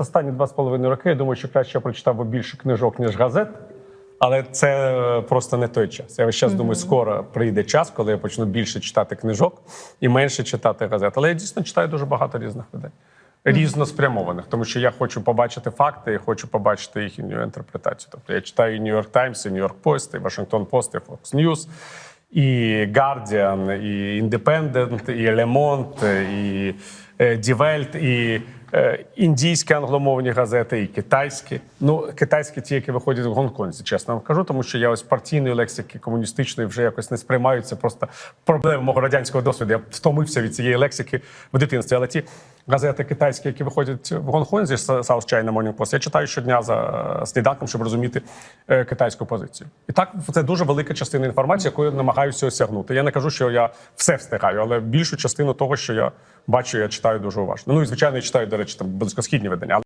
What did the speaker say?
Останні два з половиною роки я думаю, що краще я прочитав би більше книжок, ніж газет. Але це просто не той час. Я весь час думаю, скоро прийде час, коли я почну більше читати книжок і менше читати газет. Але я дійсно читаю дуже багато різних видань. Різноспрямованих, тому що я хочу побачити факти, і хочу побачити їхню інтерпретацію. Тобто я читаю і New York Times, і New York Post, і Washington Post, і Fox News, і Guardian, і Independent, і Le Monde, і Die Welt, і індійські англомовні газети, і китайські. Ну, китайські ті, які виходять в Гонконзі, чесно вам кажу, тому що я ось партійної лексики комуністичної вже якось не сприймаю. Це просто проблема мого радянського досвіду. Я втомився від цієї лексики в дитинстві. Але ті газети китайські, які виходять в Гонконзі, South China Morning Post, я читаю щодня за сніданком, щоб розуміти е, китайську позицію. І так це дуже велика частина інформації, яку я намагаюся осягнути. Я не кажу, що я все встигаю, але більшу частину того, що я бачу, я читаю дуже уважно. Ну і звичайно, я читаю, до речі, там близькосхідні видання.